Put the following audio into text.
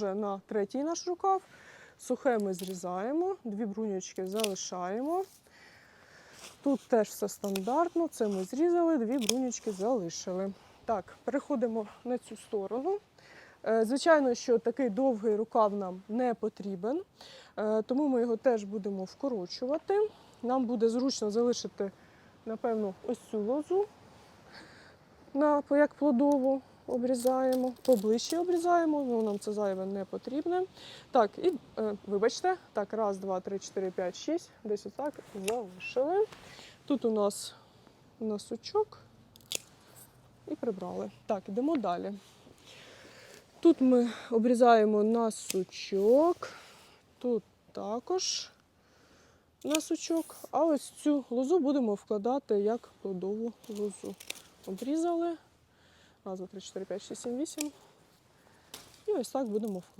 Вже на третій наш рукав. Сухе ми зрізаємо, дві бруньочки залишаємо. Тут теж все стандартно. Це ми зрізали, дві бруньочки залишили. Так, переходимо на цю сторону. Е, Звичайно, що такий довгий рукав нам не потрібен, е, тому ми його теж будемо вкорочувати. Нам буде зручно залишити, напевно, ось цю лозу як плодову обрізаємо, поближче обрізаємо, ну нам це зайве не потрібне. Так, і е, вибачте, так, раз, два, три, чотири, п'ять, шість, десь отак залишили. Тут у нас носочок і прибрали. Так, йдемо далі. Тут ми обрізаємо на сучок, тут також на сучок, а ось цю лозу будемо вкладати як плодову лозу. Обрізали. Раз, два, три, чотири, п'ять, шість, сім, вісім. І ось так будемо